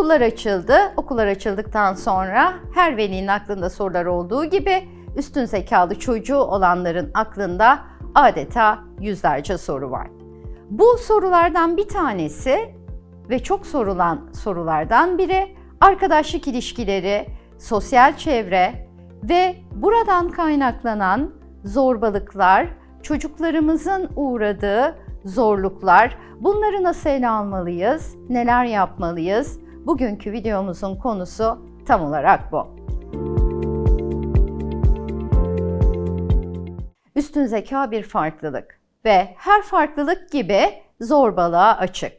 Okullar açıldı. Okullar açıldıktan sonra her velinin aklında sorular olduğu gibi üstün zekalı çocuğu olanların aklında adeta yüzlerce soru var. Bu sorulardan bir tanesi ve çok sorulan sorulardan biri arkadaşlık ilişkileri, sosyal çevre ve buradan kaynaklanan zorbalıklar, çocuklarımızın uğradığı zorluklar, bunları nasıl ele almalıyız, neler yapmalıyız? Bugünkü videomuzun konusu tam olarak bu. Üstün zeka bir farklılık ve her farklılık gibi zorbalığa açık.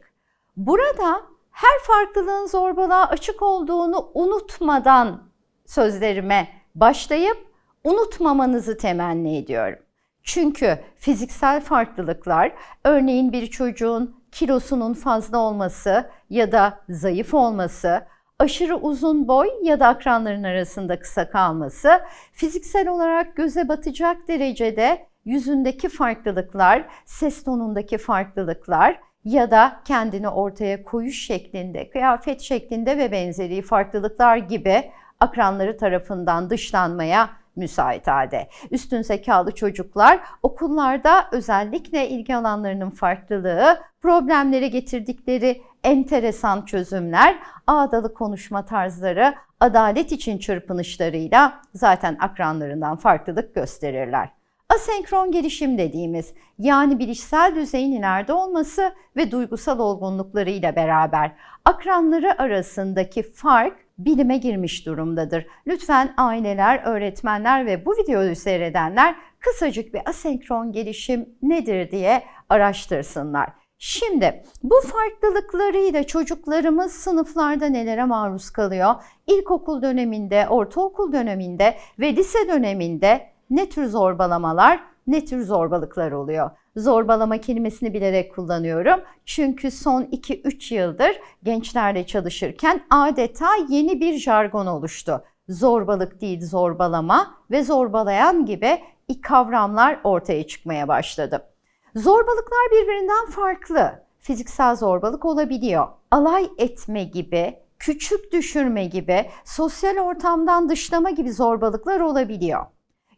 Burada her farklılığın zorbalığa açık olduğunu unutmadan sözlerime başlayıp unutmamanızı temenni ediyorum. Çünkü fiziksel farklılıklar, örneğin bir çocuğun kilosunun fazla olması ya da zayıf olması, aşırı uzun boy ya da akranların arasında kısa kalması, fiziksel olarak göze batacak derecede yüzündeki farklılıklar, ses tonundaki farklılıklar ya da kendini ortaya koyuş şeklinde, kıyafet şeklinde ve benzeri farklılıklar gibi akranları tarafından dışlanmaya müsait halde. Üstün zekalı çocuklar okullarda özellikle ilgi alanlarının farklılığı, problemleri getirdikleri enteresan çözümler, ağdalı konuşma tarzları, adalet için çırpınışlarıyla zaten akranlarından farklılık gösterirler. Asenkron gelişim dediğimiz yani bilişsel düzeyin ileride olması ve duygusal olgunluklarıyla beraber akranları arasındaki fark bilime girmiş durumdadır. Lütfen aileler, öğretmenler ve bu videoyu seyredenler kısacık bir asenkron gelişim nedir diye araştırsınlar. Şimdi bu farklılıklarıyla çocuklarımız sınıflarda nelere maruz kalıyor? İlkokul döneminde, ortaokul döneminde ve lise döneminde ne tür zorbalamalar, ne tür zorbalıklar oluyor? Zorbalama kelimesini bilerek kullanıyorum. Çünkü son 2-3 yıldır gençlerle çalışırken adeta yeni bir jargon oluştu. Zorbalık değil zorbalama ve zorbalayan gibi kavramlar ortaya çıkmaya başladı. Zorbalıklar birbirinden farklı. Fiziksel zorbalık olabiliyor. Alay etme gibi, küçük düşürme gibi, sosyal ortamdan dışlama gibi zorbalıklar olabiliyor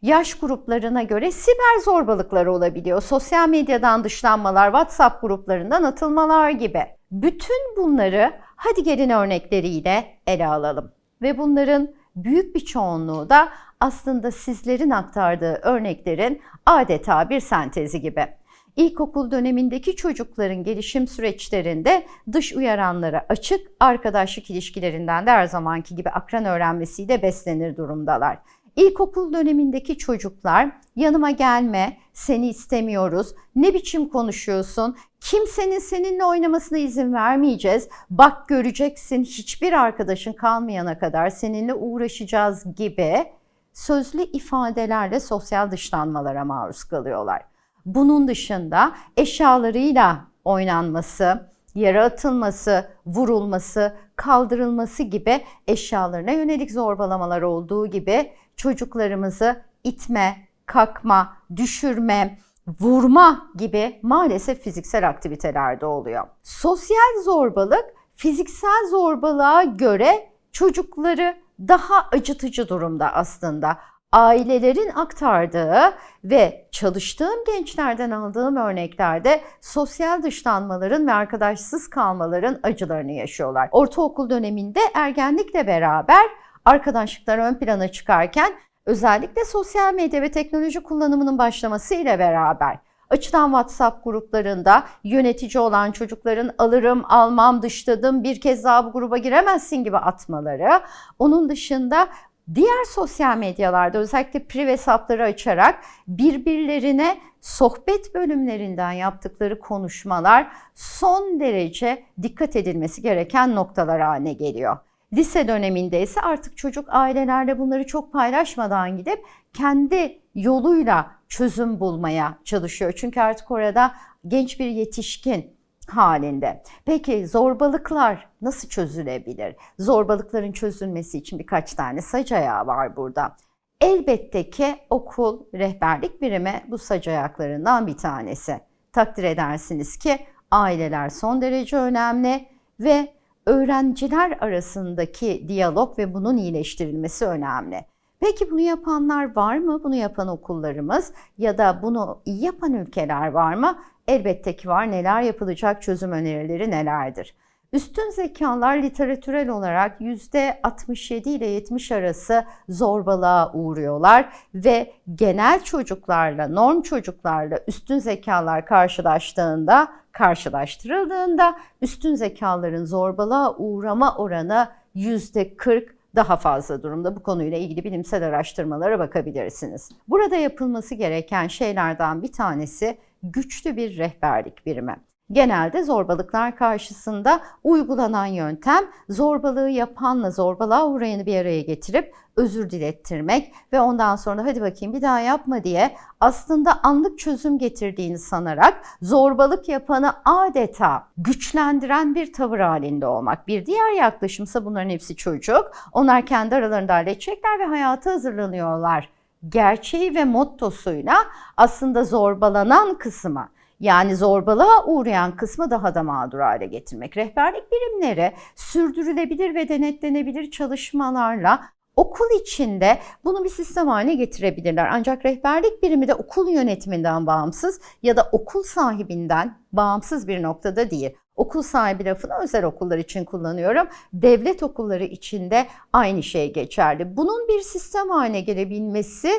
yaş gruplarına göre siber zorbalıklar olabiliyor. Sosyal medyadan dışlanmalar, WhatsApp gruplarından atılmalar gibi. Bütün bunları hadi gelin örnekleriyle ele alalım. Ve bunların büyük bir çoğunluğu da aslında sizlerin aktardığı örneklerin adeta bir sentezi gibi. İlkokul dönemindeki çocukların gelişim süreçlerinde dış uyaranlara açık, arkadaşlık ilişkilerinden de her zamanki gibi akran öğrenmesiyle beslenir durumdalar. İlkokul dönemindeki çocuklar yanıma gelme, seni istemiyoruz, ne biçim konuşuyorsun, kimsenin seninle oynamasına izin vermeyeceğiz, bak göreceksin hiçbir arkadaşın kalmayana kadar seninle uğraşacağız gibi sözlü ifadelerle sosyal dışlanmalara maruz kalıyorlar. Bunun dışında eşyalarıyla oynanması, yere atılması, vurulması, kaldırılması gibi eşyalarına yönelik zorbalamalar olduğu gibi çocuklarımızı itme, kakma, düşürme, vurma gibi maalesef fiziksel aktivitelerde oluyor. Sosyal zorbalık fiziksel zorbalığa göre çocukları daha acıtıcı durumda aslında. Ailelerin aktardığı ve çalıştığım gençlerden aldığım örneklerde sosyal dışlanmaların ve arkadaşsız kalmaların acılarını yaşıyorlar. Ortaokul döneminde ergenlikle beraber arkadaşlıklar ön plana çıkarken özellikle sosyal medya ve teknoloji kullanımının başlaması ile beraber açılan WhatsApp gruplarında yönetici olan çocukların alırım, almam, dışladım, bir kez daha bu gruba giremezsin gibi atmaları. Onun dışında diğer sosyal medyalarda özellikle priv hesapları açarak birbirlerine sohbet bölümlerinden yaptıkları konuşmalar son derece dikkat edilmesi gereken noktalar haline geliyor. Lise döneminde ise artık çocuk ailelerle bunları çok paylaşmadan gidip kendi yoluyla çözüm bulmaya çalışıyor. Çünkü artık orada genç bir yetişkin halinde. Peki zorbalıklar nasıl çözülebilir? Zorbalıkların çözülmesi için birkaç tane sac ayağı var burada. Elbette ki okul rehberlik birimi bu sac ayaklarından bir tanesi. Takdir edersiniz ki aileler son derece önemli ve öğrenciler arasındaki diyalog ve bunun iyileştirilmesi önemli. Peki bunu yapanlar var mı? Bunu yapan okullarımız ya da bunu iyi yapan ülkeler var mı? Elbette ki var. Neler yapılacak? Çözüm önerileri nelerdir? Üstün zekalar literatürel olarak %67 ile 70 arası zorbalığa uğruyorlar ve genel çocuklarla, norm çocuklarla üstün zekalar karşılaştığında, karşılaştırıldığında üstün zekaların zorbalığa uğrama oranı %40 daha fazla durumda. Bu konuyla ilgili bilimsel araştırmalara bakabilirsiniz. Burada yapılması gereken şeylerden bir tanesi güçlü bir rehberlik birimi. Genelde zorbalıklar karşısında uygulanan yöntem zorbalığı yapanla zorbalığa uğrayanı bir araya getirip özür dilettirmek ve ondan sonra hadi bakayım bir daha yapma diye aslında anlık çözüm getirdiğini sanarak zorbalık yapanı adeta güçlendiren bir tavır halinde olmak. Bir diğer yaklaşımsa bunların hepsi çocuk. Onlar kendi aralarında halledecekler ve hayata hazırlanıyorlar. Gerçeği ve mottosuyla aslında zorbalanan kısma yani zorbalığa uğrayan kısmı daha da mağdur hale getirmek. Rehberlik birimleri sürdürülebilir ve denetlenebilir çalışmalarla okul içinde bunu bir sistem haline getirebilirler. Ancak rehberlik birimi de okul yönetiminden bağımsız ya da okul sahibinden bağımsız bir noktada değil. Okul sahibi lafını özel okullar için kullanıyorum. Devlet okulları için de aynı şey geçerli. Bunun bir sistem haline gelebilmesi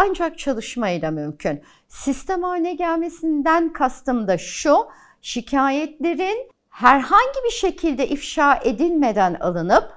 ancak çalışmayla mümkün. Sistem haline gelmesinden kastım da şu, şikayetlerin herhangi bir şekilde ifşa edilmeden alınıp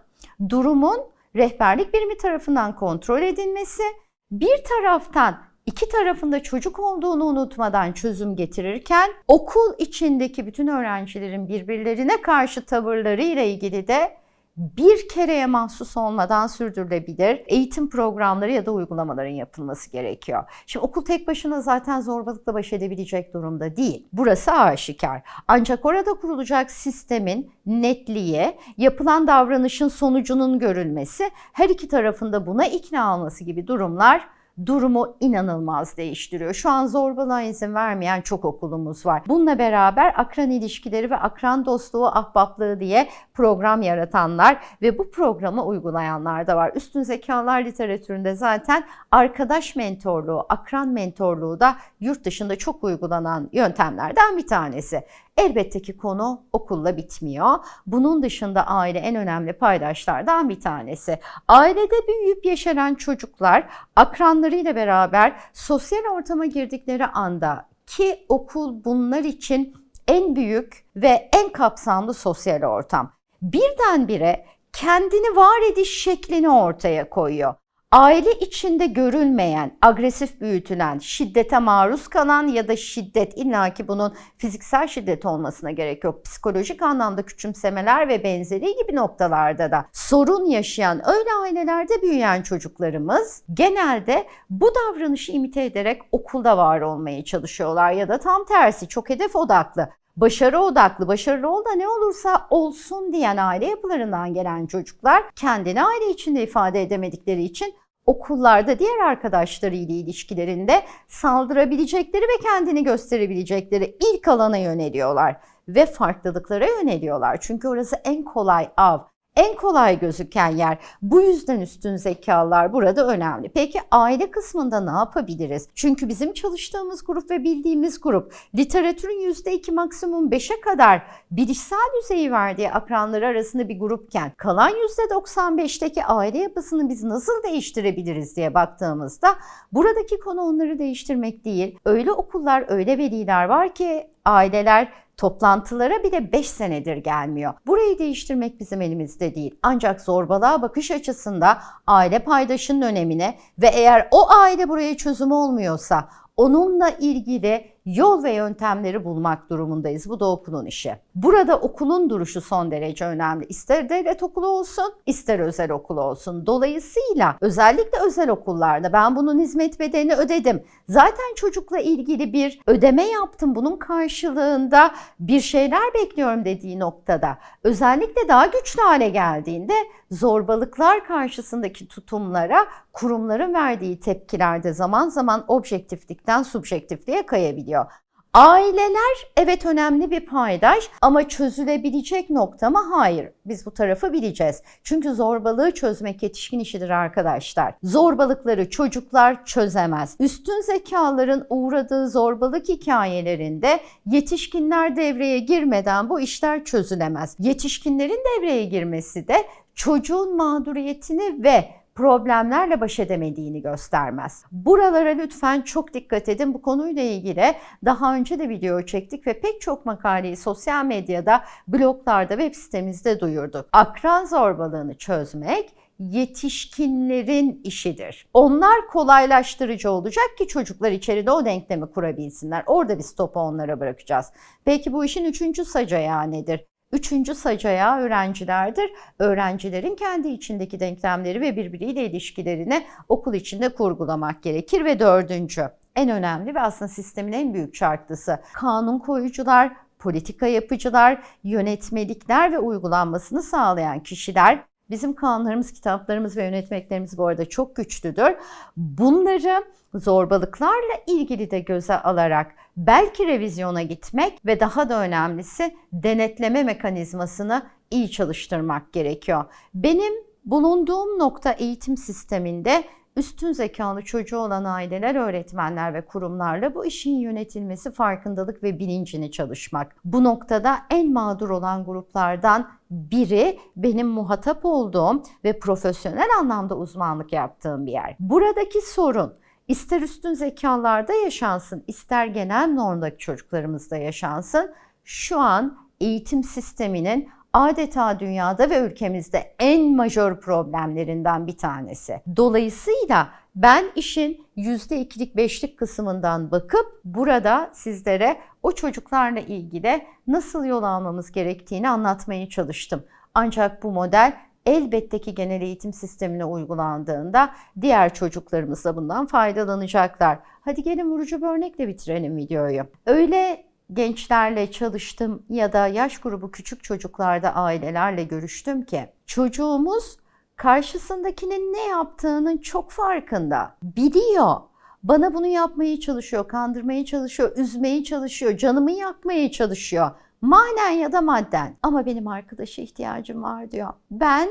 durumun rehberlik birimi tarafından kontrol edilmesi, bir taraftan iki tarafında çocuk olduğunu unutmadan çözüm getirirken okul içindeki bütün öğrencilerin birbirlerine karşı tavırları ile ilgili de bir kereye mahsus olmadan sürdürülebilir eğitim programları ya da uygulamaların yapılması gerekiyor. Şimdi okul tek başına zaten zorbalıkla baş edebilecek durumda değil. Burası aşikar. Ancak orada kurulacak sistemin netliği, yapılan davranışın sonucunun görülmesi, her iki tarafında buna ikna olması gibi durumlar durumu inanılmaz değiştiriyor. Şu an zorbalığa izin vermeyen çok okulumuz var. Bununla beraber akran ilişkileri ve akran dostluğu, ahbaplığı diye program yaratanlar ve bu programı uygulayanlar da var. Üstün zekalar literatüründe zaten arkadaş mentorluğu, akran mentorluğu da yurt dışında çok uygulanan yöntemlerden bir tanesi. Elbette ki konu okulla bitmiyor. Bunun dışında aile en önemli paydaşlardan bir tanesi. Ailede büyüyüp yaşanan çocuklar akranlarıyla beraber sosyal ortama girdikleri anda ki okul bunlar için en büyük ve en kapsamlı sosyal ortam. Birdenbire kendini var ediş şeklini ortaya koyuyor aile içinde görülmeyen, agresif büyütülen, şiddete maruz kalan ya da şiddet illaki bunun fiziksel şiddet olmasına gerek yok. Psikolojik anlamda küçümsemeler ve benzeri gibi noktalarda da sorun yaşayan öyle ailelerde büyüyen çocuklarımız genelde bu davranışı imite ederek okulda var olmaya çalışıyorlar ya da tam tersi çok hedef odaklı başarı odaklı, başarılı ol da ne olursa olsun diyen aile yapılarından gelen çocuklar kendini aile içinde ifade edemedikleri için okullarda diğer arkadaşlarıyla ilişkilerinde saldırabilecekleri ve kendini gösterebilecekleri ilk alana yöneliyorlar ve farklılıklara yöneliyorlar. Çünkü orası en kolay av en kolay gözüken yer. Bu yüzden üstün zekalar burada önemli. Peki aile kısmında ne yapabiliriz? Çünkü bizim çalıştığımız grup ve bildiğimiz grup literatürün %2 maksimum 5'e kadar bilişsel düzeyi verdiği akranları arasında bir grupken kalan %95'teki aile yapısını biz nasıl değiştirebiliriz diye baktığımızda buradaki konu onları değiştirmek değil. Öyle okullar, öyle veliler var ki aileler Toplantılara bile 5 senedir gelmiyor. Burayı değiştirmek bizim elimizde değil. Ancak zorbalığa bakış açısında aile paydaşının önemine ve eğer o aile buraya çözüm olmuyorsa onunla ilgili yol ve yöntemleri bulmak durumundayız. Bu da okulun işi. Burada okulun duruşu son derece önemli. İster devlet okulu olsun, ister özel okul olsun. Dolayısıyla özellikle özel okullarda ben bunun hizmet bedelini ödedim. Zaten çocukla ilgili bir ödeme yaptım. Bunun karşılığında bir şeyler bekliyorum dediği noktada özellikle daha güçlü hale geldiğinde zorbalıklar karşısındaki tutumlara kurumların verdiği tepkilerde zaman zaman objektiflikten subjektifliğe kayabiliyor. Aileler evet önemli bir paydaş ama çözülebilecek nokta mı? Hayır. Biz bu tarafı bileceğiz. Çünkü zorbalığı çözmek yetişkin işidir arkadaşlar. Zorbalıkları çocuklar çözemez. Üstün zekaların uğradığı zorbalık hikayelerinde yetişkinler devreye girmeden bu işler çözülemez. Yetişkinlerin devreye girmesi de çocuğun mağduriyetini ve problemlerle baş edemediğini göstermez. Buralara lütfen çok dikkat edin. Bu konuyla ilgili daha önce de video çektik ve pek çok makaleyi sosyal medyada, bloglarda, web sitemizde duyurduk. Akran zorbalığını çözmek yetişkinlerin işidir. Onlar kolaylaştırıcı olacak ki çocuklar içeride o denklemi kurabilsinler. Orada biz topu onlara bırakacağız. Peki bu işin üçüncü sacayağı nedir? Üçüncü sacayağı öğrencilerdir. Öğrencilerin kendi içindeki denklemleri ve birbiriyle ilişkilerini okul içinde kurgulamak gerekir. Ve dördüncü, en önemli ve aslında sistemin en büyük şartlısı kanun koyucular, politika yapıcılar, yönetmelikler ve uygulanmasını sağlayan kişiler Bizim kanunlarımız, kitaplarımız ve yönetmeklerimiz bu arada çok güçlüdür. Bunları zorbalıklarla ilgili de göze alarak belki revizyona gitmek ve daha da önemlisi denetleme mekanizmasını iyi çalıştırmak gerekiyor. Benim bulunduğum nokta eğitim sisteminde üstün zekalı çocuğu olan aileler, öğretmenler ve kurumlarla bu işin yönetilmesi, farkındalık ve bilincini çalışmak. Bu noktada en mağdur olan gruplardan biri benim muhatap olduğum ve profesyonel anlamda uzmanlık yaptığım bir yer. Buradaki sorun ister üstün zekalarda yaşansın, ister genel normdaki çocuklarımızda yaşansın. Şu an eğitim sisteminin adeta dünyada ve ülkemizde en majör problemlerinden bir tanesi. Dolayısıyla ben işin %2'lik 5'lik kısmından bakıp burada sizlere o çocuklarla ilgili nasıl yol almamız gerektiğini anlatmaya çalıştım. Ancak bu model elbette ki genel eğitim sistemine uygulandığında diğer çocuklarımız da bundan faydalanacaklar. Hadi gelin vurucu bir örnekle bitirelim videoyu. Öyle gençlerle çalıştım ya da yaş grubu küçük çocuklarda ailelerle görüştüm ki çocuğumuz karşısındakinin ne yaptığının çok farkında. Biliyor. Bana bunu yapmaya çalışıyor, kandırmaya çalışıyor, üzmeye çalışıyor, canımı yakmaya çalışıyor. Manen ya da madden. Ama benim arkadaşa ihtiyacım var diyor. Ben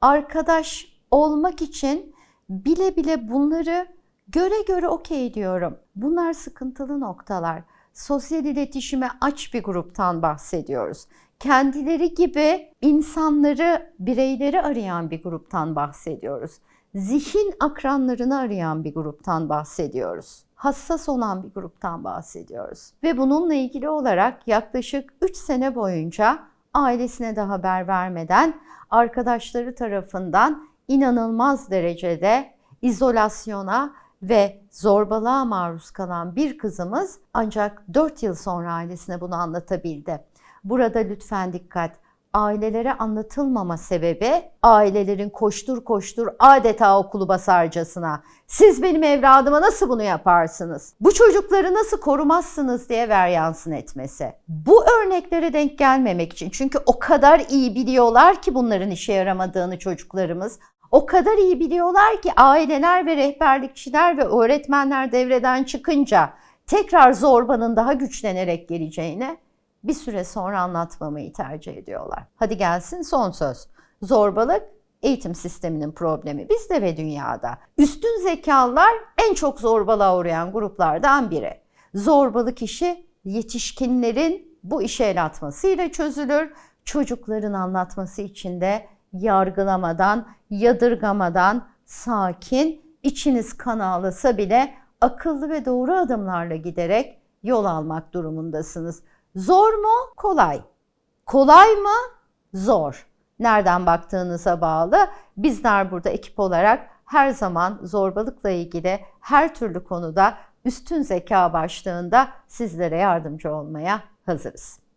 arkadaş olmak için bile bile bunları göre göre okey diyorum. Bunlar sıkıntılı noktalar sosyal iletişime aç bir gruptan bahsediyoruz. Kendileri gibi insanları, bireyleri arayan bir gruptan bahsediyoruz. Zihin akranlarını arayan bir gruptan bahsediyoruz. Hassas olan bir gruptan bahsediyoruz. Ve bununla ilgili olarak yaklaşık 3 sene boyunca ailesine de haber vermeden arkadaşları tarafından inanılmaz derecede izolasyona ve zorbalığa maruz kalan bir kızımız ancak 4 yıl sonra ailesine bunu anlatabildi. Burada lütfen dikkat. Ailelere anlatılmama sebebi ailelerin koştur koştur adeta okulu basarcasına siz benim evladıma nasıl bunu yaparsınız? Bu çocukları nasıl korumazsınız diye veryansın etmesi. Bu örneklere denk gelmemek için çünkü o kadar iyi biliyorlar ki bunların işe yaramadığını çocuklarımız o kadar iyi biliyorlar ki aileler ve rehberlikçiler ve öğretmenler devreden çıkınca tekrar zorbanın daha güçlenerek geleceğini bir süre sonra anlatmamayı tercih ediyorlar. Hadi gelsin son söz. Zorbalık eğitim sisteminin problemi bizde ve dünyada. Üstün zekalılar en çok zorbalığa uğrayan gruplardan biri. Zorbalık işi yetişkinlerin bu işe el atmasıyla çözülür. Çocukların anlatması için de yargılamadan, yadırgamadan, sakin, içiniz kan ağlasa bile akıllı ve doğru adımlarla giderek yol almak durumundasınız. Zor mu? Kolay. Kolay mı? Zor. Nereden baktığınıza bağlı. Bizler burada ekip olarak her zaman zorbalıkla ilgili her türlü konuda üstün zeka başlığında sizlere yardımcı olmaya hazırız.